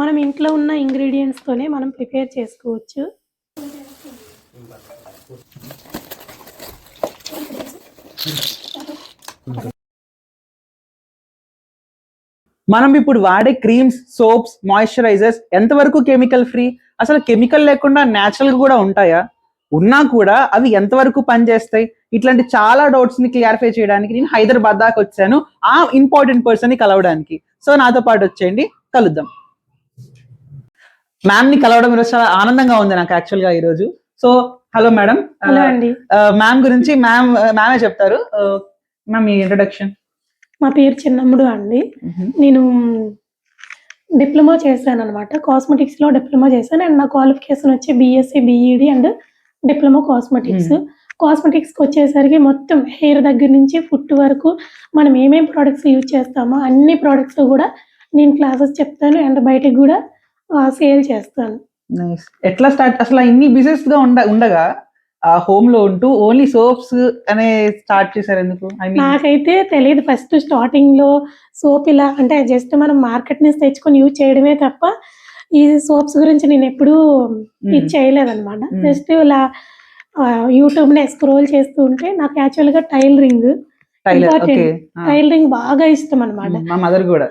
మనం ఇంట్లో ఉన్న ఇంగ్రీడియంట్స్తోనే మనం ప్రిపేర్ చేసుకోవచ్చు. మనం ఇప్పుడు వాడే క్రీమ్స్ సోప్స్ మాయిశ్చరైజర్స్ ఎంతవరకు కెమికల్ ఫ్రీ అసలు కెమికల్ లేకుండా న్యాచురల్ కూడా ఉంటాయా? ఉన్నా కూడా అవి ఎంతవరకు పనిచేస్తాయి? ఇట్లాంటి చాలా డౌట్స్ని క్లియరిఫై చేయడానికి నేను హైదరాబాద్ దాకా వచ్చాను. ఆ ఇంపార్టెంట్ పర్సన్ని కలవడానికి. సో నాతో పాటు వచ్చేయండి. కలుద్దాం. మ్యామ్ని కలవడం ఈరోజు చాలా ఆనందంగా ఉంది నాకు యాక్చువల్గా ఈరోజు. సో హలో మేడం హలో అండి. మ్యామ్ గురించి మ్యామ్ మ్యామే చెప్తారు? మ్యామ్ మీ ఇంట్రొడక్షన్ మా పేరు చిన్నమ్ముడు అండి. నేను డిప్లొమా చేశాను అనమాట కాస్మెటిక్స్లో డిప్లొమా చేశాను. అండ్ నా క్వాలిఫికేషన్ వచ్చి BSc BEd and diploma cosmetics కాస్మెటిక్స్కి వచ్చేసరికి మొత్తం హెయిర్ దగ్గర నుంచి ఫుట్ వరకు మనం ఏమేం ప్రోడక్ట్స్ యూజ్ చేస్తామో అన్ని ప్రోడక్ట్స్ కూడా నేను క్లాసెస్ చెప్తాను. అండ్ బయటకు కూడా సేల్ చేస్తాను. ఎట్లా స్టార్ట్? అసలు ఇన్ని బిజినెస్గా ఉండ ఉండగా ఆ హోమ్లో ఉంటూ ఓన్లీ సోప్స్ అనే స్టార్ట్ చేశారు ఎందుకు? నాకైతే తెలియదు ఫస్ట్ స్టార్టింగ్లో సోప్ ఇలా అంటే జస్ట్ మనం మార్కెట్ నుంచి తెచ్చుకొని యూజ్ చేయడమే తప్ప ఈ సోప్స్ గురించి నేను ఎప్పుడూ ఇది చేయలేదన్నమాట. Hmm. జస్ట్ ఇలా యూట్యూబ్ నే స్క్రోల్ చేస్తూ ఉంటే నాకు యాక్చువల్గా టైలరింగ్ టైలరింగ్ బాగా ఇష్టం అనమాట మా మదర్ కూడా.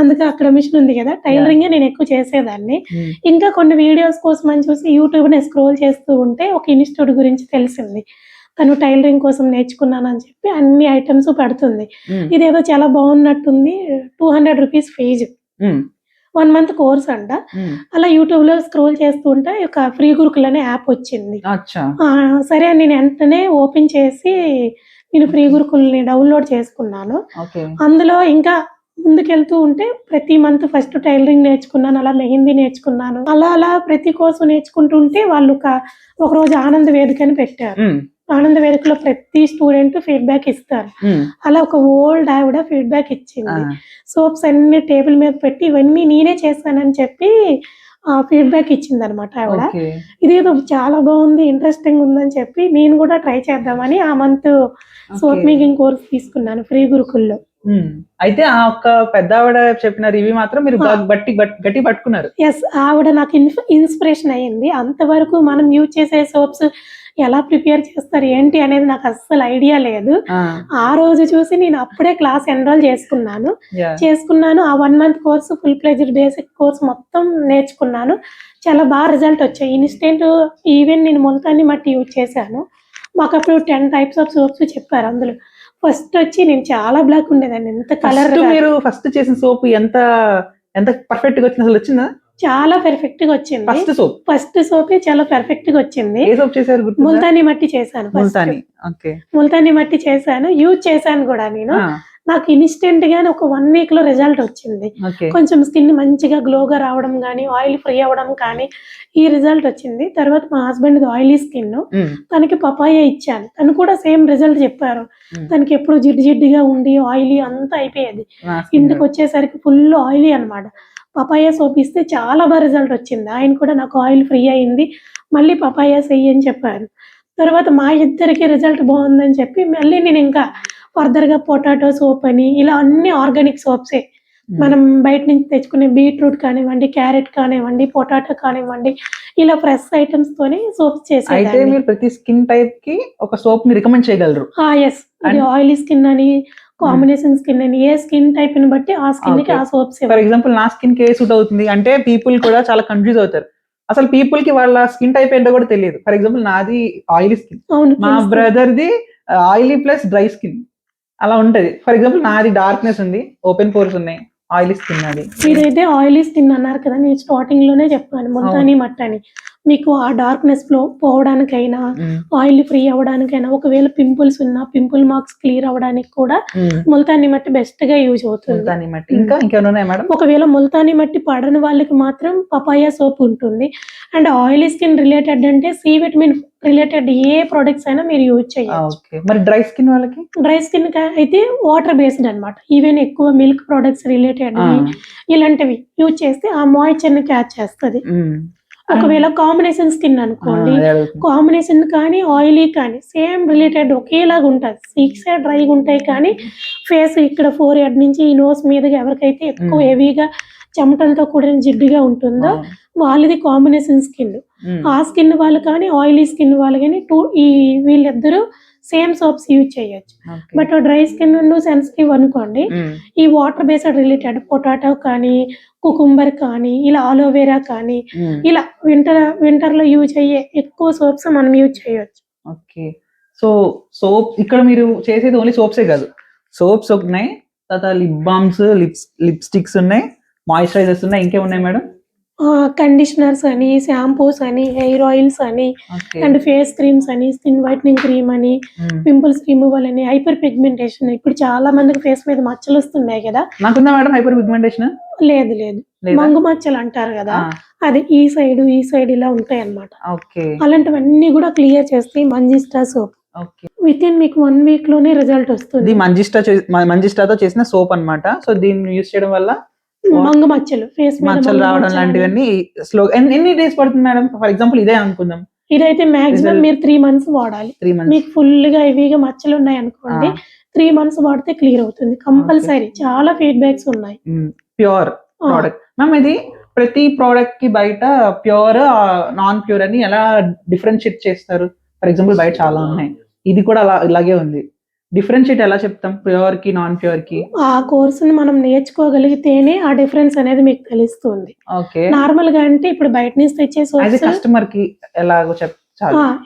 అందుకే అక్కడ మిషన్ ఉంది కదా. టైలరింగ్ నేను ఎక్కువ చేసేదాన్ని. Hmm. ఇంకా కొన్ని వీడియోస్ కోసం అని చూసి యూట్యూబ్ నే స్క్రోల్ చేస్తూ ఉంటే ఒక ఇన్స్టిట్యూట్ గురించి తెలిసింది. తను టైలరింగ్ కోసం నేర్చుకున్నానని చెప్పి అన్ని ఐటమ్స్ పెడుతుంది. Hmm. ఇదేదో చాలా బాగున్నట్టుంది. Two hundred rupees fee. One month course అంట. Hmm. అలా యూట్యూబ్లో స్క్రోల్ చేస్తూ ఉంటే ఒక ఫ్రీ గురుకుల్ అనే యాప్ వచ్చింది సరే అని నేను వెంటనే ఓపెన్ చేసి నేను ఫ్రీ గురుకుల్ని డౌన్లోడ్ చేసుకున్నాను. అందులో ఇంకా ముందుకెళ్తూ ఉంటే ప్రతి మంత్ ఫస్ట్ టైలరింగ్ నేర్చుకున్నాను అలా మెహందీ నేర్చుకున్నాను. అలా అలా ప్రతి కోర్సు నేర్చుకుంటూ ఉంటే వాళ్ళు ఒక ఒక రోజు ఆనంద వేదిక అని పెట్టారు. ఆనంద వేదికలో ప్రతి స్టూడెంట్ ఫీడ్బ్యాక్ ఇస్తారు. అలా ఒక ఓల్డ్ ఆవిడ ఫీడ్బ్యాక్ ఇచ్చింది. సోప్స్ అన్ని టేబుల్ మీద పెట్టి ఇవన్నీ నేనే చేస్తానని చెప్పి ఫీడ్బ్యాక్ ఇచ్చింది అనమాట ఆవిడ ఇదేదో చాలా బాగుంది ఇంట్రెస్టింగ్ ఉందని చెప్పి నేను కూడా ట్రై చేద్దామని ఆ month soap Okay. Making course తీసుకున్నాను ఫ్రీ గురుకుల్లో. అయితే ఆ ఒక్క పెద్ద ఆవిడ చెప్పిన రివ్యూ మాత్రం మీరు. గ- గట్టి గట్- గట్టి పట్టుకున్నారు. ఎస్ ఆవిడ నాకు ఇన్స్పిరేషన్ అయ్యింది. అంతవరకు మనం యూజ్ చేసే సోప్స్ ఎలా ప్రిపేర్ చేస్తారు ఏంటి అనేది నాకు అస్సలు ఐడియా లేదు. ఆ, రోజు చూసి నేను అప్పుడే క్లాస్ ఎన్రోల్ చేసుకున్నాను. చేసుకున్నాను. ఆ one month course full fledged basic course మొత్తం నేర్చుకున్నాను. చాలా బాగా రిజల్ట్ వచ్చాయి. ఇన్స్టెంట్ ఈవెన్ నేను మొలతాన్ని మట్టి యూజ్ చేశాను. మాకు అప్పుడు టెన్ టైప్స్ ఆఫ్ సోప్స్ చెప్పారు అందులో. ఫస్ట్ వచ్చి నేను చాలా బ్లాక్ ఉండేదాన్ని. ఎంత కలర్ మీరు ఫస్ట్ చేసిన సోప్ ఎంత ఎంత పర్ఫెక్ట్గా వచ్చింది? అసలు వచ్చిందా? చాలా పెర్ఫెక్ట్గా వచ్చింది. First soap? ఫస్ట్ సోపే చాలా పెర్ఫెక్ట్గా వచ్చింది. ఏ సోప్ చేశారు? ముల్తానీ మట్టి చేశాను. ముల్తాని. ఓకే. ముల్తానీ మట్టి చేశాను. యూజ్ చేశాను కూడా నేను. నాకు ఇన్స్టెంట్ గానే ఒక వన్ వీక్లో రిజల్ట్ వచ్చింది. కొంచెం స్కిన్ మంచిగా గ్లోగా రావడం కానీ ఆయిల్ ఫ్రీ అవ్వడం కానీ ఈ రిజల్ట్ వచ్చింది. తర్వాత మా హస్బెండ్ ఆయిలీ స్కిన్ తనకి పపాయ ఇచ్చాను. తను కూడా సేమ్ రిజల్ట్ చెప్పారు. తనకి ఎప్పుడు జిడ్డు జిడ్డుగా ఉండి ఆయిలీ అంతా అయిపోయేది. ఇంటికి వచ్చేసరికి ఫుల్ ఆయిలీ అన్నమాట. పపాయ సోప్ ఇస్తే చాలా బాగా రిజల్ట్ వచ్చింది. ఆయన కూడా నాకు ఆయిల్ ఫ్రీ అయింది. మళ్ళీ పపాయ చెయ్యి అని చెప్పారు. తర్వాత మా ఇద్దరికి రిజల్ట్ బాగుందని చెప్పి మళ్ళీ నేను ఇంకా ఫర్దర్గా పొటాటో సోప్ అని ఇలా అన్ని ఆర్గానిక్ సోప్సే మనం బయట నుంచి తెచ్చుకునే బీట్రూట్ కానివ్వండి క్యారెట్ కానివ్వండి పొటాటో కానివ్వండి ఇలా ఫ్రెష్ ఐటమ్స్ తోని సోప్స్ అయితే చేసేదాన్ని మీరు ప్రతి స్కిన్ టైప్కి ఒక సోప్ని రికమెండ్ చేయగలరు. ఎస్ ఇది ఆయిలీ స్కిన్ అని కాంబినేషన్ స్కిన్ అని ఏ స్కిన్ టైప్ని బట్టి ఆ స్కిన్కి. ఆ సోప్స్ ఫర్ ఎగ్జాంపుల్ నా స్కిన్కి ఏ సూట్ అవుతుంది? అంటే పీపుల్ కూడా చాలా కన్ఫ్యూజ్ అవుతారు. అసలు పీపుల్కి వాళ్ళ స్కిన్ టైప్ ఏంటో కూడా తెలియదు. ఫర్ ఎగ్జాంపుల్ నాది ఆయిలీ స్కిన్ అవును మా. బ్రదర్ ది ఆయిలీ ప్లస్ డ్రై స్కిన్ అలా ఉంటది. ఫర్ ఎగ్జాంపుల్ నాది డార్క్నెస్ ఉంది ఓపెన్ పోర్స్ ఉన్నాయి ఆయిలీ స్కిన్ అది మీరైతే ఆయిలీ స్కిన్ అన్నారు కదా నేను స్టార్టింగ్లోనే చెప్పాను ముల్తానీ మట్టని. మీకు ఆ డార్క్నెస్ ఫ్లో పోవడానికైనా. ఆయిల్ ఫ్రీ అవ్వడానికైనా ఒకవేళ పింపుల్స్ ఉన్నా పింపుల్ మార్క్స్ క్లియర్ అవ్వడానికి కూడా. ముల్తానీ మట్టి బెస్ట్గా యూజ్ అవుతుంది. ముల్తానీ మట్టి. ఇంకా ఇంకేమైనా మేడం ఒకవేళ ముల్తానీ మట్టి పడని వాళ్ళకి మాత్రం పపాయ సోప్ ఉంటుంది. అండ్ ఆయిలీ స్కిన్ రిలేటెడ్ అంటే సి విటమిన్ రిలేటెడ్ ఏ ప్రొడక్ట్స్ అయినా మీరు యూజ్ మరి డ్రై స్కిన్ వాళ్ళకి? డ్రై స్కిన్ అయితే వాటర్ బేస్డ్ అన్నమాట. ఈవెన్ ఎక్కువ మిల్క్ ప్రొడక్ట్స్ రిలేటెడ్. ఇలాంటివి యూజ్ చేస్తే ఆ మాయిశ్చర్ని క్యాచ్ చేస్తుంది. ఒకవేళ కాంబినేషన్ స్కిన్ అనుకోండి. కాంబినేషన్ కానీ ఆయిలీ కానీ సేమ్ రిలేటెడ్ ఒకేలాగా ఉంటుంది. సిక్స్ డ్రైగా ఉంటాయి కానీ ఫేస్ ఇక్కడ ఫోర్ హెడ్ నుంచి ఈ నోస్ మీదగా ఎవరికైతే ఎక్కువ. హెవీగా చెమటలతో కూడిన జిడ్డుగా ఉంటుందో వాళ్ళది కాంబినేషన్ స్కిన్ ఆ స్కిన్ వాళ్ళు కానీ ఆయిలీ స్కిన్ వాళ్ళు కానీ టూ ఈ వీళ్ళిద్దరూ సేమ్ సోప్స్ యూజ్ చేయొచ్చు. బట్ డ్రై స్కిన్ సెన్సిటివ్ అనుకోండి ఈ వాటర్ బేస్డ్ రిలేటెడ్ పొటాటో కానీ కుకుంబర్ కానీ ఇలా ఆలోవేరా కానీ ఇలా వింటర్ వింటర్లో యూజ్ అయ్యే ఎక్కువ సోప్స్ మనం యూజ్ చేయొచ్చు. ఓకే. సో సోప్ ఇక్కడ మీరు చేసేది ఓన్లీ సోప్సే కాదు. సోప్స్ ఉన్నాయి తర్వాత లిప్ బామ్స్ లిప్స్ లిప్స్టిక్స్ ఉన్నాయి మాయిశ్చరైజర్స్ ఉన్నాయి ఇంకేమున్నాయి మేడం? కండిషనర్స్ అని షాంపూస్ అని హెయిర్ ఆయిల్స్ అని అండ్ ఫేస్ క్రీమ్స్ అని స్కిన్ వైట్నింగ్ క్రీమ్ అని. పింపుల్స్ రిమూవల్ అని హైపర్ పిగ్మెంటేషన్. ఇప్పుడు చాలా మందికి ఫేస్ మీద మచ్చలు వస్తున్నాయి కదా. నాకుందా మేడం హైపర్ పిగ్మెంటేషన్? లేదు లేదు. మంగు మచ్చలు అంటారు కదా. అది ఈ సైడ్ ఈ సైడ్ ఇలా ఉంటాయి అన్నమాట ఓకే. అలాంటివన్నీ కూడా క్లియర్ చేస్తాయి మంజిస్టా సోప్ విత్ ఇన్ మీకు వన్ వీక్లోనే రిజల్ట్ వస్తుంది. మంజిస్టా మంజిస్టాతో చేసిన సోప్ అన్నమాట. సో దీన్ని యూస్ చేయడం వల్ల మంగు మచ్చలు ఫేస్ మచ్చలు రావడం లాంటివన్నీ స్లో ఎన్ని డేస్ పడుతుంది మేడం ఫర్ ఎగ్జాంపుల్ ఇదే అనుకుందాం. ఇదైతే మాక్సిమం మీరు త్రీ మంత్స్ వాడాలి. మీకు ఫుల్గా హెవీగా మచ్చలు ఉన్నాయి అనుకోండి త్రీ మంత్స్ వాడితే క్లియర్ అవుతుంది. కంపల్సరీ చాలా ఫీడ్బ్యాక్స్ ఉన్నాయి. ప్యూర్ ప్రోడక్ట్ మ్యామ్ ఇది ప్రతి ప్రోడక్ట్కి బయట ప్యూర్ నాన్ ప్యూర్ అని ఎలా డిఫరెన్షియేట్ చేస్తారు? ఫర్ ఎగ్జాంపుల్ బయట చాలా ఉన్నాయి. ఇది కూడా అలా ఇలాగే ఉంది. డిఫరెన్షియేట్ ఎలా చెప్తాం? ప్యూర్కి నాన్ ప్యూర్కి? ఆ కోర్సుని మనం నేర్చుకోగలిగితేనే ఆ డిఫరెన్స్ అనేది మీకు తెలుస్తుంది. ఓకే నార్మల్గా అంటే ఇప్పుడు బయట నుంచి తెచ్చే సోప్స్ కస్టమర్కి ఎలాగో చెప్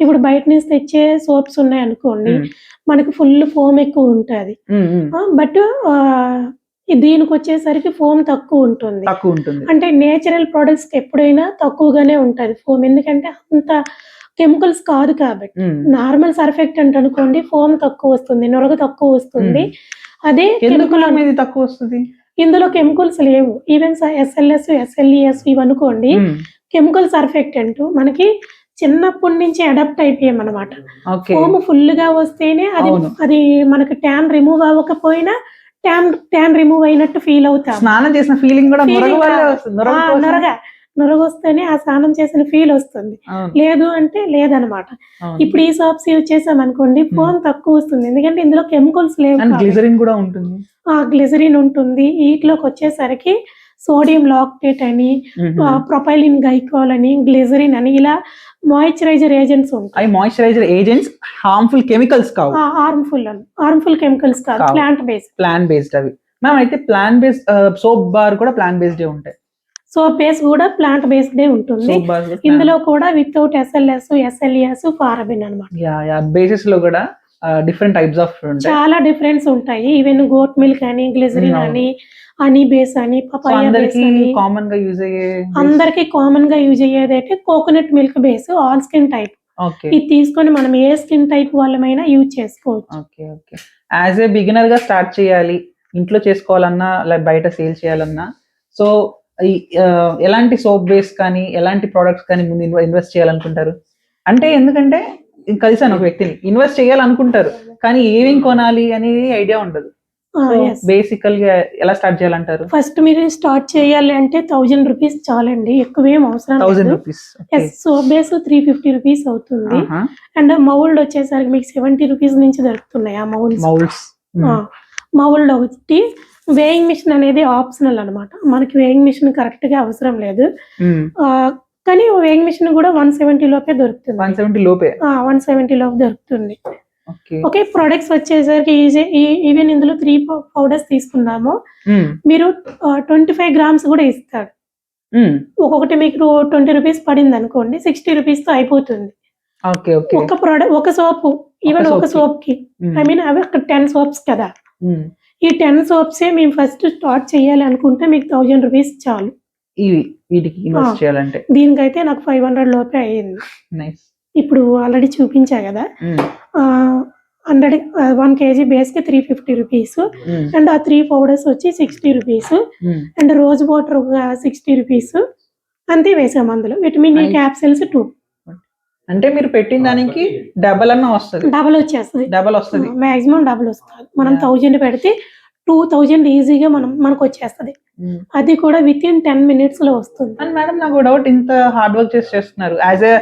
ఇప్పుడు బయట నుంచి తెచ్చే సోప్స్ ఉన్నాయి అనుకోండి మ్మ్. మనకి ఫుల్ ఫోమ్ ఎక్కువ ఉంటది. మ్మ్, మ్మ్. బట్ దీనికి వచ్చేసరికి ఫోమ్ తక్కువ ఉంటుంది. తక్కువ ఉంటుంది. అంటే నేచురల్ ప్రొడక్ట్స్ ఎప్పుడైనా తక్కువగానే ఉంటది ఫోమ్ ఎందుకంటే అంత కెమికల్స్ కాదు కాబట్టి. నార్మల్ సర్ఫెక్టెంట్ అనుకోండి ఫోమ్ తక్కువ వస్తుంది నొరగ తక్కువ వస్తుంది. అదే ma'am ఇది తక్కువ వస్తుంది? ఇందులో కెమికల్స్ లేవు. ఈవెన్ ఎస్ఎల్ఎస్ ఎస్ఎల్ఈఎస్ ఇవి అనుకోండి. కెమికల్ సర్ఫెక్టెంట్ మనకి చిన్నప్పటి నుంచి అడాప్ట్ అయిపోయాం అనమాట ఫోమ్ ఫుల్గా వస్తేనే అది. అది మనకి ట్యాన్ రిమూవ్ అవ్వకపోయినా ట్యాన్ ట్యాన్ రిమూవ్ అయినట్టు ఫీల్ అవుతాం. స్నానం చేసిన ఫీలింగ్ కూడా నొరగ. వల్లే రాదు. వస్తుంది నొరగ ఆ, స్నానం చేసిన ఫీల్ వస్తుంది. లేదు అంటే లేదనమాట. ఇప్పుడు ఈ సోప్స్ యూజ్ చేసాం అనుకోండి ఫోమ్ తక్కువ వస్తుంది. ఎందుకంటే ఇందులో కెమికల్స్ లేవు. గ్లిజరిన్ కూడా ఉంటుంది. ఆ గ్లిజరిన్ ఉంటుంది. వీటిలోకి వచ్చేసరికి సోడియం లాక్టేట్ అని. ప్రొపైలిన్ గైకాల్ అని గ్లిజరిన్ అని ఇలా మాయిశ్చరైజర్ ఏజెంట్స్ ఉంటాయి. మాయిశ్చరైజర్ ఏజెంట్స్ హార్మ్ఫుల్ కెమికల్స్ కావు. హార్మ్ఫుల్ హార్మ్ఫుల్ కెమికల్స్ కాదు కావు. ప్లాంట్ బేస్డ్ ప్లాన్ బేస్డ్ అవి. మ్యామ్ అయితే ప్లాన్ బేస్డ్ సోప్ బార్ కూడా ప్లాన్ బేస్డ్ ఉంటాయి. సోప్ బేస్ కూడా ప్లాంట్ బేస్డ్ ఉంటుంది. ఇందులో కూడా వితౌట్ ఎస్ఎల్ఎస్ ఎస్ఎల్ఈఎస్ ఫారబిన్ అనమాట బేసిస్లో కూడా డిఫరెంట్ టైప్స్ ఆఫ్ చాలా డిఫరెన్స్ ఉంటాయి. ఈవెన్ గోట్ మిల్క్ అని గ్లిజరిన్ Mm, అవును. అని హనీ బేస్ అని సో బేస్ అని. కామన్గా యూజ్ అయ్యే అందరికి కామన్గా యూజ్ అయ్యేది అయితే coconut milk base all skin type ఇది తీసుకొని మనం ఏ స్కిన్ టైప్ వాళ్ళమైనా యూజ్ చేసుకోవచ్చు. ఓకే ఓకే యాజ్ ఏ బిగినర్గా స్టార్ట్ చేయాలి ఇంట్లో చేసుకోవాలన్నా లైక్ బయట సేల్ చేయాలన్నా. సో ఎలాంటి సోప్ బేస్ కానీ ఎలాంటి ప్రోడక్ట్స్ కానీ ముందు ఇన్వెస్ట్ చేయాలనుకుంటారు? అంటే ఎందుకంటే కలిసాను ఒక వ్యక్తిని. ఇన్వెస్ట్ చేయాలనుకుంటారు. కానీ ఏమేం కొనాలి అనేది ఐడియా ఉండదు. బేసికల్గా ఎలా స్టార్ట్ చేయాలంటారు? ఫస్ట్ మీరు స్టార్ట్ చేయాలి అంటే థౌజండ్ రూపీస్ చాలండి. ఎక్కువేం అవసరం లేదు. Rupees soap base three fifty rupees అవుతుంది. అండ్ మౌల్డ్ వచ్చేసరికి మీకు సెవెంటీ రూపీస్ నుంచి దొరుకుతున్నాయి ఆ మౌల్డ్స్. మౌల్డ్స్. మౌల్డ్ ఒకటి వేయింగ్ మిషన్ అనేది ఆప్షనల్ అన్నమాట. మనకి వేయింగ్ మిషన్ కరెక్ట్గా అవసరం లేదు. కానీ వేయింగ్ మిషన్ కూడా వన్ సెవెంటీ లోపే వన్ దొరుకుతుంది సెవెంటీ లోపే? వన్ సెవెంటీ లోపు దొరుకుతుంది. ఓకే. ప్రొడక్ట్స్ వచ్చేసరికి ఈవెన్ ఇందులో త్రీ పౌడర్స్ తీసుకున్నాము మీరు ట్వంటీ ఫైవ్ గ్రామ్స్ కూడా ఇస్తాడు ఒక్కొక్కటి మీకు ట్వంటీ రూపీస్ పడింది అనుకోండి సిక్స్టీ రూపీస్తో అయిపోతుంది. ఒక ప్రోడక్ట్ ఒక సోప్ ఈవెన్ ఒక. సోప్కి ఐ మీన్ అవి అక్కడ టెన్ సోప్స్ కదా. ఈ టెన్ సోప్సే మేము ఫస్ట్ స్టార్ట్ చేయాలి అనుకుంటే మీకు థౌజండ్ రూపీస్ చాలు. ఇవి వీటికి ఇన్వెస్ట్. చేయాలంటే. దీనికైతే నాకు ఫైవ్ హండ్రెడ్ లోపే అయ్యింది. నైస్. ఇప్పుడు ఆల్రెడీ చూపించా కదా? హండ్రెడ్ వన్ కేజీ బేస్కి త్రీ ఫిఫ్టీ రూపీస్. అండ్ ఆ త్రీ పౌడర్స్ వచ్చి sixty rupees. And rose water ఒక సిక్స్టీ రూపీస్. అంతే వేసాం అందులో. Vitamin E. Capsules two. అంటే మీరు పెట్టిన దానికి డబల్ అన్న వస్తుంది. డబల్ వచ్చేస్తుంది. డబల్ వస్తుంది. మాక్సిమం డబుల్ వస్తుంది. మనం. థౌజండ్ పెడితే టూ థౌజండ్ ఈజీగా మనం మనకు వచ్చేస్తుంది. అది కూడా విత్ ఇన్ టెన్ మినిట్స్లో వస్తుంది. అండ్ మేడం నాకు డౌట్ ఇంత హార్డ్ వర్క్ చేసి చేస్తున్నారు. యాజ్ ఎ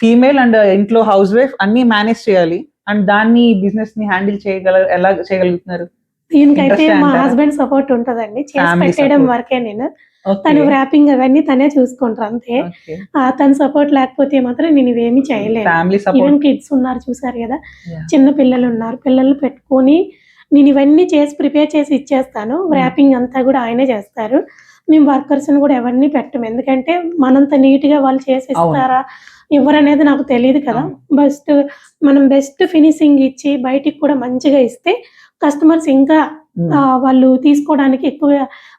ఫీమేల్ అండ్ ఇంట్లో హౌస్ వైఫ్ అన్ని మేనేజ్ చేయాలి. అండ్ దాన్ని బిజినెస్ని హ్యాండిల్ చేయగల ఎలా చేయగలుగుతున్నారు? దీనికైతే మా? హస్బెండ్ సపోర్ట్ ఉంటదండి. చేసి support. వరకే నేను. తను ర్యాపింగ్ అవన్నీ తనే చూసుకుంటారు అంతే. తన సపోర్ట్ లేకపోతే మాత్రం నేను ఇవేమి ఫ్యామిలీ ఈవెన్ కిడ్స్ ఉన్నారు చూసారు కదా. చిన్న పిల్లలు ఉన్నారు. పిల్లలు పెట్టుకొని నేను ఇవన్నీ చేసి ప్రిపేర్ చేసి ఇచ్చేస్తాను. ర్యాపింగ్ అంతా కూడా ఆయనే చేస్తారు. మేము వర్కర్స్ కూడా ఎవరిని పెట్టము ఎందుకంటే మనంత నీట్గా వాళ్ళు చేసి. ఇస్తారా ఎవరనేది నాకు తెలియదు కదా. బెస్ట్ మనం బెస్ట్ ఫినిషింగ్ ఇచ్చి బయటికి కూడా మంచిగా ఇస్తే కస్టమర్స్ ఇంకా ఆ, వాళ్ళు తీసుకోవడానికి ఎక్కువ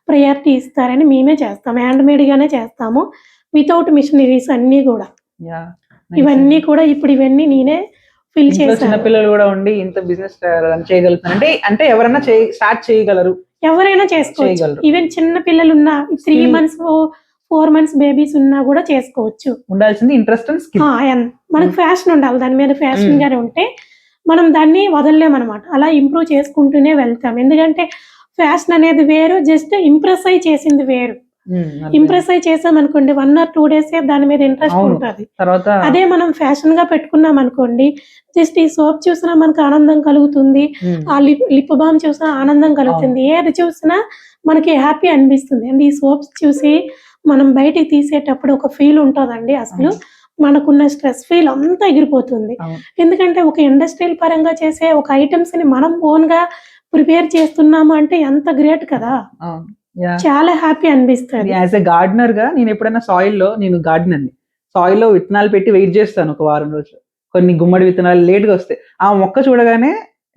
ప్రయారిటీ ఇస్తారని మేమే చేస్తాం. హ్యాండ్ మేడ్ గానే చేస్తాము. వితౌట్ మిషనరీస్ అన్ని కూడా. ఇవన్నీ కూడా ఇప్పుడు ఇవన్నీ నేనే ఫిల్ చేశాను. పిల్లలు కూడా ఉండి ఇంత బిజినెస్ అంటే అంటే ఎవరైనా స్టార్ట్ చేయగలరు. ఎవరైనా చేసుకోవచ్చు. ఈవెన్ చిన్న పిల్లలు ఉన్న three. Months four months babies ఉన్నా కూడా చేసుకోవచ్చు. ఉండాల్సింది ఇంట్రెస్ట్ మనకు ఫ్యాషన్ ఉండాలి. దాని మీద ఫ్యాషన్ Mm. గానే ఉంటే మనం దాన్ని వదలలేమన్నమాట. అలా ఇంప్రూవ్ చేసుకుంటూనే వెళ్తాం. ఎందుకంటే ఫ్యాషన్ అనేది వేరు జస్ట్ ఇంప్రెస్ అయి చేసింది వేరు. ఇంప్రెస్ అయి చేసాం అనుకోండి వన్ ఆర్ టూ డేస్ దాని మీద ఇంట్రెస్ట్. ఉంటుంది. అదే మనం ఫ్యాషన్గా పెట్టుకున్నాం అనుకోండి జస్ట్ ఈ సోప్ చూసినా మనకు ఆనందం కలుగుతుంది ఆ లిప్ లిప్ బామ్ చూసినా ఆనందం కలుగుతుంది. ఏది చూసినా మనకి హ్యాపీ అనిపిస్తుంది. అండ్ ఈ సోప్స్ చూసి మనం బయటికి తీసేటప్పుడు ఒక ఫీల్ ఉంటుందండి అసలు. మనకున్న స్ట్రెస్ ఫీల్ అంతా ఎగిరిపోతుంది. ఎందుకంటే ఒక ఇండస్ట్రియల్ పరంగా చేసే ఒక ఐటమ్స్ని మనం ఓన్గా ప్రిపేర్ చేస్తున్నాము అంటే ఎంత గ్రేట్ కదా. చాలా హ్యాపీ అనిపిస్తుంది. యాజ్ ఎ గార్డెనర్గా నేను ఎప్పుడైనా సాయిల్లో నేను గార్డెనర్ని సాయిల్లో విత్తనాలు పెట్టి వెయిట్ చేస్తాను ఒక వారం రోజులు. కొన్ని గుమ్మడి విత్తనాలు లేట్గా వస్తాయి. ఆ మొక్క చూడగానే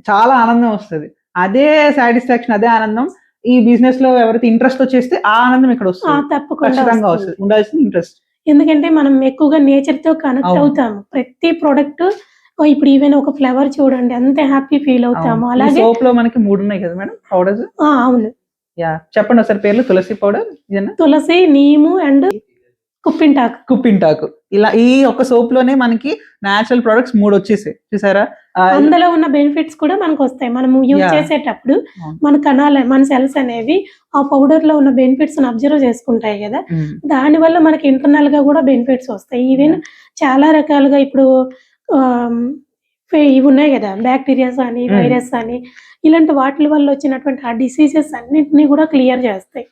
చాలా ఆనందం వస్తుంది. అదే సాటిస్ఫాక్షన్ అదే ఆనందం. ఈ బిజినెస్లో ఎవరైతే ఇంట్రెస్ట్తో చేస్తే ఆ ఆనందం ఇక్కడ ఆ, వస్తుంది తప్పకుండా ఖచ్చితంగా వస్తుంది. ఉండాల్సిన ఇంట్రెస్ట్. ఎందుకంటే మనం ఎక్కువగా నేచర్తో కనెక్ట్. అవుతాము. ప్రతి ప్రోడక్ట్ ఇప్పుడు ఈవెన్ ఒక ఫ్లవర్ చూడండి ఎంత హ్యాపీ ఫీల్ అవుతాము. అలాగే సోప్లో మనకి మూడు ఉన్నాయి కదా మేడం? పౌడర్స్ ఆ, అవును. యా. చెప్పండి ఒకసారి పేర్లు. తులసి పౌడర్ తులసి నీము అండ్ కుప్పింటాకు. కుప్పింటాకు. ఇలా ఈ ఒక్క సోప్లోనే మనకి నేచురల్ ప్రొడక్ట్స్ మూడు వచ్చేసాయి. చూసారా? అందులో ఉన్న బెనిఫిట్స్ కూడా మనకు వస్తాయి. మనం యూజ్. చేసేటప్పుడు. మన కణాలు మన సెల్స్ అనేవి ఆ పౌడర్లో ఉన్న బెనిఫిట్స్ అబ్జర్వ్ చేసుకుంటాయి కదా. దాని వల్ల మనకి ఇంటర్నల్గా కూడా బెనిఫిట్స్ వస్తాయి. ఈవెన్ చాలా రకాలుగా ఇప్పుడు ఇవి ఉన్నాయి కదా బ్యాక్టీరియాస్ అని. వైరస్ అని ఇలాంటి వాటి వల్ల వచ్చినటువంటి ఆ డిసీజెస్ అన్నింటినీ కూడా క్లియర్ చేస్తాయి.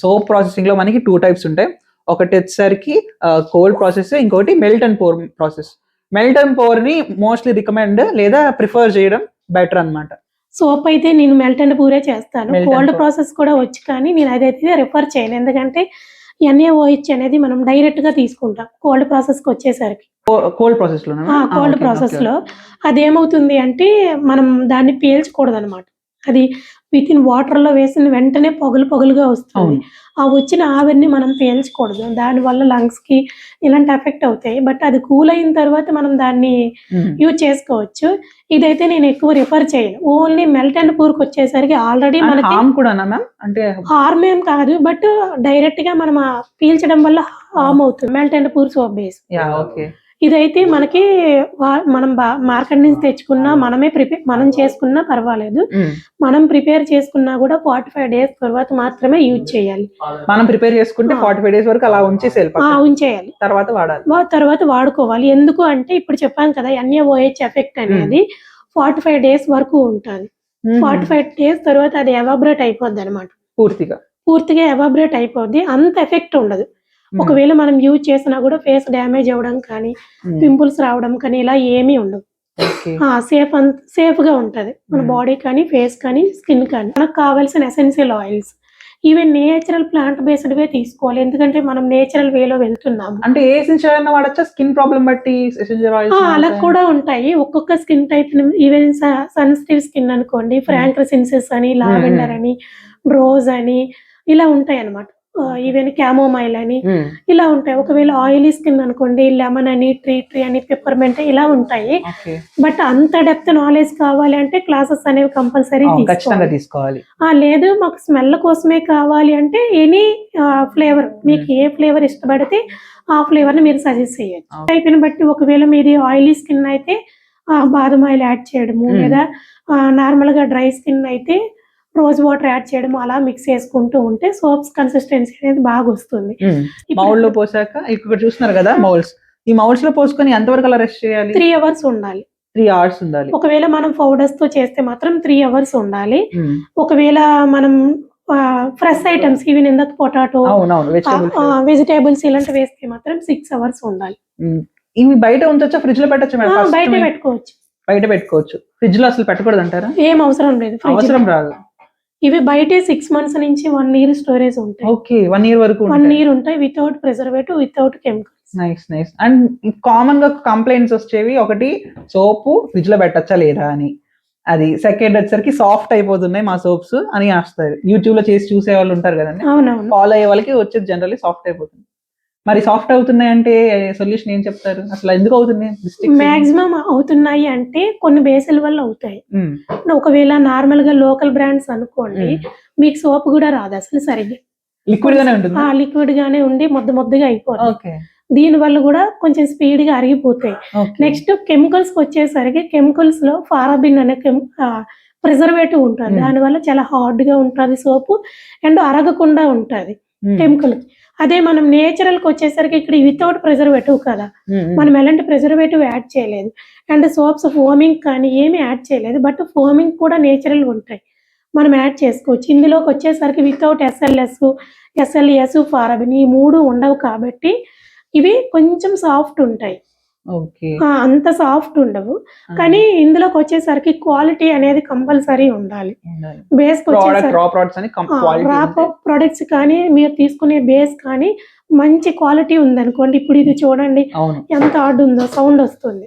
సోప్ ప్రాసెసింగ్లో మనకి టూ టైప్స్ ఉంటాయి. ఒకటి వచ్చేసరికి కోల్డ్ ప్రాసెస్ ఇంకొకటి melt and pour process melt and పోర్ని mostly recommend లేదా ప్రిఫర్ చేయడం బెటర్ అన్నమాట. సోప్ అయితే నేను మెల్ట్ అండ్ పూరే చేస్తాను. కోల్డ్. ప్రాసెస్ కూడా వచ్చు కానీ నేను అదైతే రిఫర్ చేయను. ఎందుకంటే ఎన్ఏఓహెచ్ అనేది మనం డైరెక్ట్గా తీసుకుంటాం కోల్డ్ ప్రాసెస్కి వచ్చేసరికి. కోల్డ్ ప్రాసెస్లో కోల్డ్ ప్రాసెస్లో అదేమవుతుంది అంటే మనం దాన్ని పీల్చకూడదు అనమాట అది విత్ ఇన్ వాటర్లో వేసిన వెంటనే పొగలు పొగలుగా వస్తుంది. ఆ వచ్చిన ఆవిరిని మనం పీల్చకూడదు దాని వల్ల లంగ్స్కి ఇలాంటి ఎఫెక్ట్ అవుతాయి. బట్ అది కూల్ అయిన తర్వాత మనం దాన్ని యూజ్ చేసుకోవచ్చు. ఇదైతే నేను ఎక్కువ రిఫర్ చేయను. ఓన్లీ మెల్ట్ అండ్ పూర్కి వచ్చేసరికి ఆల్రెడీ మనకి harm కూడానా మ్యామ్ అంటే హార్మ్ ఏం కాదు. బట్ డైరెక్ట్గా మనం పీల్చడం వల్ల హార్మ్ అవుతుంది. Melt and pour soap base okay ఇదైతే మనకి మనం మార్కెట్ నుంచి తెచ్చుకున్నా మనమే ప్రిపేర్ మనం చేసుకున్నా పర్వాలేదు. మనం ప్రిపేర్ చేసుకున్నా కూడా ఫార్టీ ఫైవ్ డేస్ తర్వాత మాత్రమే యూజ్ చేయాలి. మనం ప్రిపేర్ చేసుకుంటే. ఫార్టీ ఫైవ్ డేస్ వరకు అలా ఉంచేసి ఆ, వెళ్ళిపోతాం ఉంచేయాలి. తర్వాత వాడాలి. తర్వాత వాడుకోవాలి. ఎందుకు అంటే ఇప్పుడు చెప్పాను కదా ఎన్ఏఓహెచ్ ఎఫెక్ట్ అనేది ఫార్టీ ఫైవ్ డేస్ వరకు ఉంటుంది. ఫార్టీ ఫైవ్ డేస్ తర్వాత అది ఎవాబరేట్ అయిపోద్ది అనమాట పూర్తిగా. పూర్తిగా ఎవాబరేట్ అయిపోద్ది. అంత ఎఫెక్ట్ ఉండదు. ఒకవేళ మనం యూజ్ చేసినా కూడా ఫేస్ డ్యామేజ్ అవ్వడం కానీ పింపుల్స్ రావడం కానీ ఇలా ఏమీ ఉండవు. సేఫ్ అంత సేఫ్గా ఉంటది. మన. బాడీ కానీ ఫేస్ కానీ స్కిన్ కానీ. మనకు కావాల్సిన essential oils even natural plant based way తీసుకోవాలి. ఎందుకంటే మనం నేచురల్ వేలో వెళ్తున్నాము. అంటే ఏ ఎసెన్షియల్ అయినా వాడచ్చా? స్కిన్ ప్రాబ్లం బట్టి అలా కూడా ఉంటాయి. ఒక్కొక్క skin type even sensitive skin అనుకోండి ఫ్రాంక్రసిన్సెస్ అని లావెండర్ అని రోజ్ అని ఇలా ఉంటాయి అనమాట ఈవెన్ క్యామోమైల్ అని ఇలా ఉంటాయి. ఒకవేళ ఆయిలీ స్కిన్ అనుకోండి లెమన్ అని ట్రీ ట్రీ అని పెప్పర్మెంట్ ఇలా ఉంటాయి. బట్ అంత డెప్త్ నాలెడ్జ్ కావాలి అంటే క్లాసెస్ అనేవి కంపల్సరీ తీసుకోవాలి. లేదు మాకు స్మెల్ కోసమే కావాలి అంటే ఎనీ ఫ్లేవర్ మీకు ఏ ఫ్లేవర్ ఇష్టపడితే ఆ ఫ్లేవర్ని మీరు సజెస్ట్ చేయొచ్చు. టైప్ బట్టి ఒకవేళ మీది ఆయిలీ స్కిన్ అయితే ఆ, బాదం ఆయిల్ యాడ్ చేయడము Hmm. లేదా నార్మల్గా డ్రై స్కిన్ అయితే రోజ్ వాటర్ యాడ్ చేయడం అలా మిక్స్ చేసుకుంటూ ఉంటే సోప్స్ కన్సిస్టెన్సీ అనేది బాగా వస్తుంది. మౌల్లో పోసాక ఇక్కడ చూస్తున్నారు కదా మౌల్స్. ఈ మౌల్స్లో పోసుకొని ఎంతవరకు అలా రెస్ట్ చేయాలి? త్రీ అవర్స్ ఉండాలి. త్రీ అవర్స్ ఉండాలి. ఒకవేళ మనం పౌడర్స్తో చేస్తే మాత్రం త్రీ అవర్స్ ఉండాలి. ఒకవేళ మనం ఫ్రెష్ ఐటమ్స్ ఈవెన్ ఇందాక పొటాటో వెజిటబుల్స్ ఇలాంటివి వేస్తే మాత్రం సిక్స్ అవర్స్ ఉండాలి. ఇవి బయట ఉంచొచ్చా? ఫ్రిడ్జ్లో పెట్టచ్చా బయట పెట్టుకోవచ్చు. బయట పెట్టుకోవచ్చు. ఫ్రిడ్జ్లో అసలు పెట్టకూడదు అంటారా? ఏం అవసరం లేదు. అవసరం రాదు. ఇవి బయటే సిక్స్ మంత్స్ నుంచి వన్ ఇయర్ స్టోరేజ్ ఉంటాయి. ఓకే వన్ ఇయర్ వరకు వన్ ఇయర్ ఉంటాయి without preservative without chemicals nice nice and కామన్గా కంప్లైంట్స్ వచ్చేవి ఒకటి సోపు ఫ్రిడ్జ్లో పెట్టచ్చా లేదా అని. అది సెకండ్ వచ్చేసరికి సాఫ్ట్ అయిపోతున్నాయి మా సోప్స్ అని వేస్తారు యూట్యూబ్లో చేసి చూసే వాళ్ళు ఉంటారు కదండి. ఫాలో అయ్యే వాళ్ళకి వచ్చేది జనరల్లీ సాఫ్ట్ అయిపోతుంది. మరి సాఫ్ట్ అవుతున్నాయి అంటే సొల్యూషన్ ఏం చెప్తారు? అసలు ఎందుకు అవుతున్నాయి? మాక్సిమం అవుతున్నాయి అంటే కొన్ని బేసుల వల్ల అవుతాయి. ఒకవేళ నార్మల్గా లోకల్ బ్రాండ్స్ అనుకోండి. మీకు సోప్ కూడా రాదు అసలు సరిగ్గా. లిక్విడ్ గానే ఉంటుంది? ఆ లిక్విడ్ గానే ఉండి ముద్ద ముద్దగా అయిపోతుంది. ఓకే. దీని వల్ల కూడా కొంచెం స్పీడ్గా అరిగిపోతాయి. నెక్స్ట్ కెమికల్స్ వచ్చేసరికి కెమికల్స్లో ఫారాబిన్ అనే ప్రిజర్వేటివ్ ఉంటుంది. దానివల్ల చాలా హార్డ్గా ఉంటుంది సోపు అండ్ అరగకుండా ఉంటుంది కెమికల్ అదే మనం నేచురల్కి వచ్చేసరికి ఇక్కడ వితౌట్ ప్రిజర్వేటివ్ కదా. మనం ఎలాంటి ప్రిజర్వేటివ్ యాడ్ చేయలేదు. అండ్ సోప్స్ ఫోమింగ్ కానీ ఏమి యాడ్ చేయలేదు. బట్ ఫోమింగ్ కూడా నేచురల్ ఉంటాయి. మనం యాడ్ చేసుకోవచ్చు. ఇందులోకి వచ్చేసరికి వితౌట్ ఎస్ఎల్ఎస్ ఎస్ఎల్ఎస్ ఫారాబిన్ ఈ మూడు ఉండవు కాబట్టి ఇవి కొంచెం సాఫ్ట్ ఉంటాయి. అంత సాఫ్ట్ ఉండవు. కానీ ఇందులోకి వచ్చేసరికి క్వాలిటీ అనేది కంపల్సరీ ఉండాలి. బేస్ ప్రోడక్ట్స్ కానీ మీరు తీసుకునే బేస్ కానీ మంచి క్వాలిటీ ఉందనుకోండి. ఇప్పుడు ఇది చూడండి. ఎంత హార్డ్ ఉందో సౌండ్ వస్తుంది.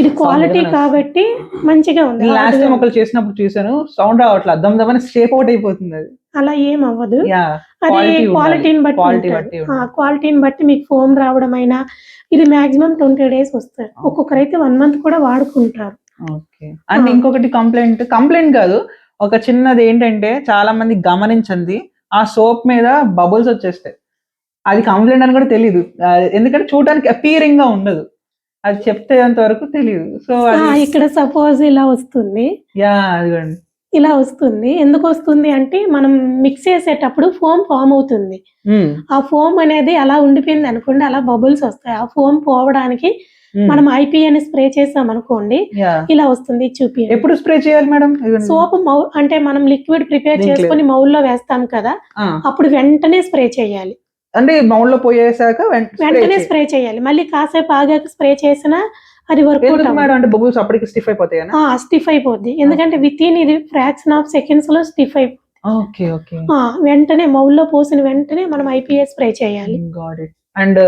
ఇది క్వాలిటీ కాబట్టి మంచిగా ఉంది. లాస్ట్ టైం ఒకరు చేసినప్పుడు చూసాను సౌండ్ రావట్లేదు. అద్దం దమ్మని షేప్ అవుట్ అయిపోతుంది అది. అలా ఏం అవ్వదు. అది. క్వాలిటీని బట్టి. క్వాలిటీని బట్టి మీకు ఫోమ్ రావడం అయినా ఇది మాక్సిమం ట్వంటీ డేస్ వస్తుంది. ఒక్కొక్కరైతే వన్ మంత్ కూడా వాడుకుంటారు. అండ్. ఇంకొకటి కంప్లైంట్ కంప్లైంట్ కాదు ఒక చిన్నది ఏంటంటే చాలా మంది గమనించండి ఆ సోప్ మీద బబుల్స్ వచ్చేస్తాయి. అది కంప్లైంట్ అని కూడా తెలియదు ఎందుకంటే చూడడానికి అపీరింగ్గా ఉండదు. అది చెప్తేంత వరకు తెలియదు సో ఇక్కడ సపోజ్ ఇలా వస్తుంది. యా అదిగోండి. ఇలా వస్తుంది. ఎందుకు వస్తుంది అంటే మనం మిక్స్ చేసేటప్పుడు ఫోమ్ ఫామ్ అవుతుంది. ఆ ఫోమ్ అనేది అలా ఉండిపోయింది అనుకోండి అలా బబుల్స్ వస్తాయి. ఆ ఫోమ్ పోవడానికి మనం ఐపీ అని స్ప్రే చేసాం అనుకోండి ఇలా వస్తుంది చూపి ఎప్పుడు స్ప్రే చేయాలి మేడం. సోప్ మౌ అంటే మనం లిక్విడ్ ప్రిపేర్. చేసుకొని మౌల్లో వేస్తాం కదా అప్పుడు వెంటనే స్ప్రే చేయాలి. అంటే మౌండ్లో పోయేసాక వెంటనే. స్ప్రే చేయాలి. మళ్ళీ కాసేపు ఆగాక స్ప్రే చేసినా అది మేడం? అంటే బబుల్స్ అప్పటికి స్టిఫ్ అయిపోతాయి స్టిఫ్ అయిపోద్ది. ఎందుకంటే విత్ ఇన్ ఇది ఫ్రాక్షన్ ఆఫ్ సెకండ్స్లో స్టిఫ్ అయిపోద్ది. Okay okay. వెంటనే మౌల్లో పోసిన వెంటనే మనం ఐపీఎస్ స్ప్రే చేయాలి. గాట్ ఇట్ అండ్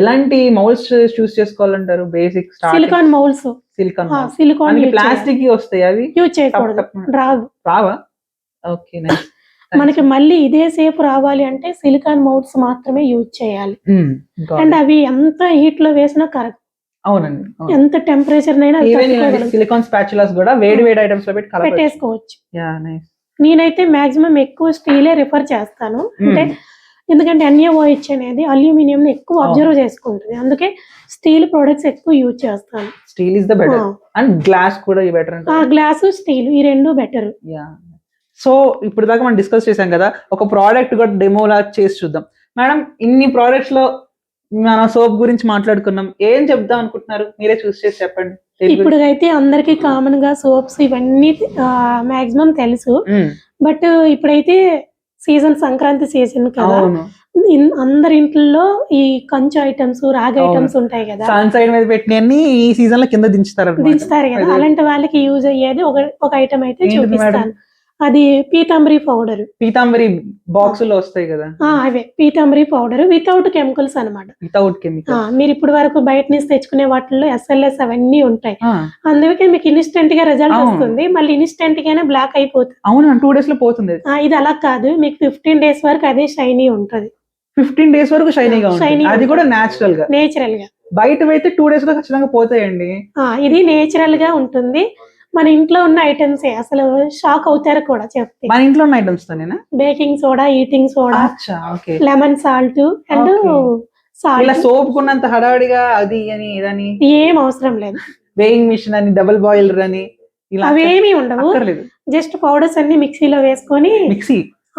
ఎలాంటి moulds choose చేసుకోవాలంటారు? Basic silicone moulds silicone silicone plastic వస్తాయి అవి? యూజ్ చేయకూడదు. రాదు రావా. ఓకే నైస్ మనకి మళ్ళీ ఇదే సేఫ్ రావాలి అంటే సిలికాన్ మౌల్స్ మాత్రమే యూజ్ చేయాలి. అండ్ అవి ఎంత హీట్లో వేసినా కరెక్ట్ అవునండి ఎంత టెంపరేచర్. సిలికాన్ స్పాచులాస్ కూడా వేడి వేడి ఐటమ్స్లో పెట్టి పెట్టేసుకోవచ్చు. నేనైతే మాక్సిమం ఎక్కువ స్టీలే రిఫర్ చేస్తాను. అంటే ఎందుకంటే ఎన్ఏఓహెచ్ అనేది అల్యూమినియం ఎక్కువ. అబ్జర్వ్ చేసుకుంటుంది. అందుకే స్టీల్ ప్రొడక్ట్స్ ఎక్కువ యూజ్ చేస్తాను. Steel is the better and glass కూడా బెటర్ ఆ గ్లాసు స్టీల్ ఈ రెండు బెటర్ యా సో ఇప్పుడు దాకా మనం డిస్కస్ చేసాం కదా ఒక ప్రోడక్ట్ కూడా డెమో లా చేసి చూద్దాం. మేడం ఇన్ని ప్రోడక్ట్స్లో మన సోప్ గురించి మాట్లాడుకున్నాం. ఏం చెప్దాం అనుకుంటున్నారు? మీరే చూస్ చేసి చెప్పండి. ఇప్పుడు అయితే అందరికి కామన్గా సోప్స్ ఇవన్నీ మాక్సిమం తెలుసు. బట్ ఇప్పుడైతే సీజన్ సంక్రాంతి సీజన్ కదా. అందరి ఇంట్లో ఈ కంచు ఐటమ్స్ రాగి. ఐటమ్స్ ఉంటాయి కదా. సన్ సైడ్ మీద పెట్టినన్ని ఈ సీజన్లో కింద దించుతారు. దించుతారు కదా. అలాంటి వాళ్ళకి యూజ్ అయ్యేది ఒక ఒక ఐటమ్ అయితే చూపిస్తాను. అది పీతాంబరి పౌడర్. పీతాంబరి బాక్స్లో వస్తాయి కదా? అవే. పీతాంబరి పౌడర్ వితౌట్ కెమికల్స్ అనమాట వితౌట్ కెమికల్ మీరు ఇప్పుడు వరకు బయట నుంచి తెచ్చుకునే వాటిల్లో ఎస్ఎల్ఎస్ అవన్నీ ఉంటాయి. అందుకే మీకు ఇన్స్టెంట్గా రిజల్ట్. వస్తుంది. మళ్ళీ ఇన్స్టెంట్ గానే బ్లాక్ అయిపోతుంది. అవును టూ డేస్లో పోతుంది ఇది అలా కాదు. మీకు ఫిఫ్టీన్ డేస్ వరకు అదే షైనీ ఉంటది. ఫిఫ్టీన్ డేస్ వరకు షైనీగా ఉంటుంది. Shiny అది కూడా. నేచురల్గా. నేచురల్గా. బయట అయితే టూ డేస్లో ఖచ్చితంగా పోతాయండి. ఇది నేచురల్గా ఉంటుంది. మన ఇంట్లో ఉన్న ఐటమ్స్ అసలు షాక్ అవుతారు కూడా చెప్తే. మన ఇంట్లో ఉన్న items తోనేనా? Baking soda eating soda lemon salt and. ఇలా సోప్ కున్నంత హడావిడిగా అది అని ఇదని? ఏం అవసరం లేదు. వేయింగ్ మిషన్ అని డబుల్ బాయిలర్ అని ఇలా అవేమీ ఉండవు. జస్ట్ పౌడర్స్ అన్ని మిక్సీలో వేసుకొని మిక్సీ.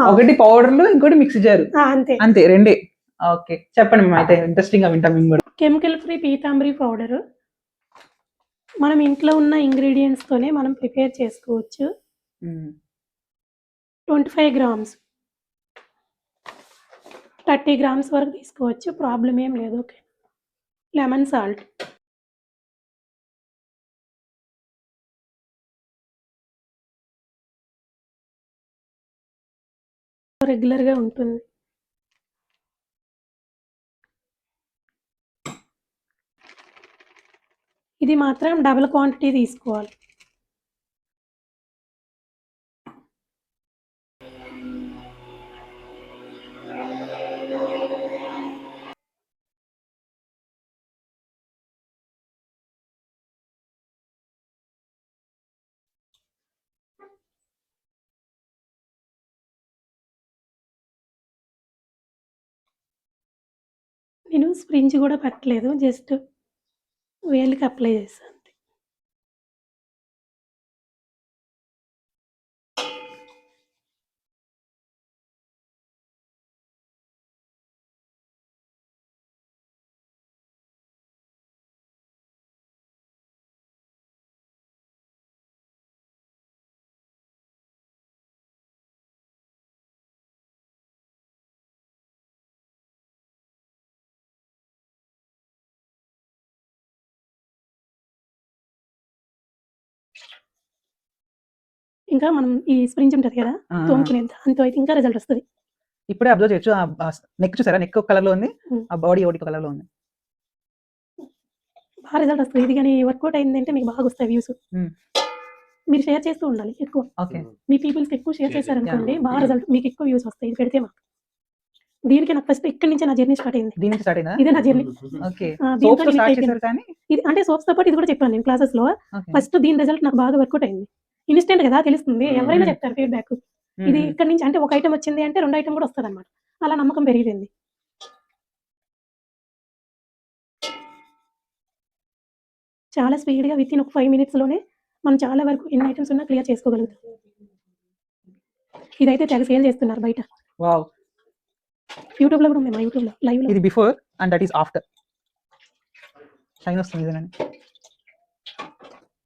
ఒకటి పౌడర్లు ఇంకోటి మిక్సీ జారు. అంతే. అంతే రెండే. ఓకే. చెప్పండి అయితే ఇంట్రెస్టింగ్గా వింటాం మేము కూడా. కెమికల్ ఫ్రీ పీతాంబరి పౌడర్ మనం ఇంట్లో ఉన్న ingredients తోనే మనం ప్రిపేర్ చేసుకోవచ్చు. Twenty five grams thirty grams వరకు తీసుకోవచ్చు. ప్రాబ్లం ఏం లేదు. ఓకే లెమన్ సాల్ట్ రెగ్యులర్గా ఉంటుంది. ఇది మాత్రం డబుల్ క్వాంటిటీ తీసుకోవాలి. నేను స్ప్రింజ్ కూడా పెట్టలేదు జస్ట్ వేలికి అప్లై చేశాను. ఇంకా మనం ఈ స్ప్రింజ్ ఉంటుంది కదా తోముకునేది దాంతో అయితే ఇంకా రిజల్ట్ వస్తుంది. ఇప్పుడే అబ్జర్వ్ చేయొచ్చు. నెక్ చూసారా? నెక్ ఒక కలర్లో ఉంది. ఆ బాడీ ఒకటి కలర్లో ఉంది. బాగా రిజల్ట్ వస్తుంది. ఇది కానీ వర్కౌట్ అయిందంటే మీకు బాగా వస్తాయి వ్యూస్. మీరు షేర్ చేస్తూ ఉండాలి ఎక్కువ. ఓకే. మీ పీపుల్స్కి ఎక్కువ షేర్ చేశారనుకోండి. బాగా రిజల్ట్ మీకు ఎక్కువ వ్యూస్ వస్తాయి. ఇది పెడితే మాకు. దీనికి నాకు ఫస్ట్ ఇక్కడి నుంచే నా జర్నీ స్టార్ట్ అయింది. దీని నుంచి స్టార్ట్ అయిందా? ఇదే నా జర్నీ ఓకే. ఇది అంటే సోప్స్తో పాటు ఇది కూడా చెప్పాను నేను క్లాసెస్లో. ఫస్ట్ దీని రిజల్ట్ నాకు బాగా వర్కౌట్ అయింది. ఇన్స్టెంట్ కదా తెలుస్తుంది. ఎవరైనా చెప్తారు ఫీడ్బ్యాక్ ఇది. ఇక్కడ నుంచి అంటే ఒక ఐటమ్ వచ్చింది అంటే రెండు ఐటమ్ కూడా వస్తుంది అనమాట అలా నమ్మకం పెరిగింది చాలా స్పీడ్గా విత్ ఇన్ ఒక ఫైవ్ మినిట్స్లోనే మనం చాలా వరకు ఎన్ని ఐటమ్స్ ఉన్నా క్లియర్ చేసుకోగలుగుతాం. ఇదైతే తెగ సేల్ చేస్తున్నారు బయట. వావ్. యూట్యూబ్లో కూడా ఉంది మా యూట్యూబ్లో లైవ్లో ఇది before and that is after shine వస్తుంది ఇదేనండి.